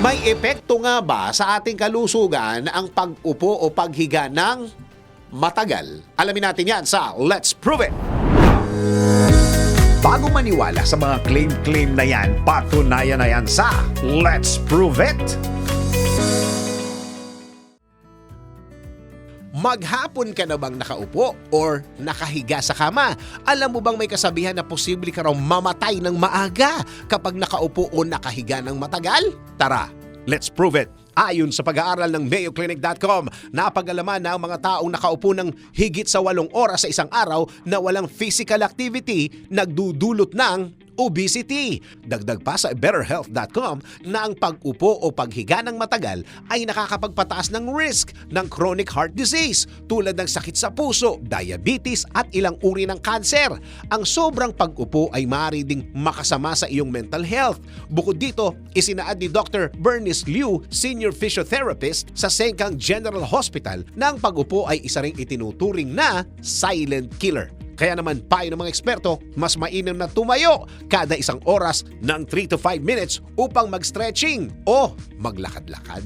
May epekto nga ba sa ating kalusugan ang pag-upo o paghiga ng matagal? Alamin natin yan sa Let's Prove It! Bago maniwala sa mga claim-claim na yan, patunayan na yan sa Let's Prove It! Maghapon ka na bang nakaupo or nakahiga sa kama? Alam mo bang may kasabihan na posible ka raw mamatay ng maaga kapag nakaupo o nakahiga ng matagal? Tara, let's prove it! Ayon sa pag-aaral ng MayoClinic.com, napagalaman na ang mga taong nakaupo ng higit sa walong oras sa isang araw na walang physical activity nagdudulot ng obesity. Dagdag pa sa betterhealth.com na ang pag-upo o paghiga ng matagal ay nakakapagpataas ng risk ng chronic heart disease tulad ng sakit sa puso, diabetes at ilang uri ng kanser. Ang sobrang pag-upo ay maaari ding makasama sa iyong mental health. Bukod dito, isinaad ni Dr. Bernice Liu, senior physiotherapist sa Sengkang General Hospital na ang pag-upo ay isa ring itinuturing na silent killer. Kaya naman payo ng mga eksperto, mas mainam na tumayo kada isang oras ng 3 to 5 minutes upang mag-stretching o maglakad-lakad.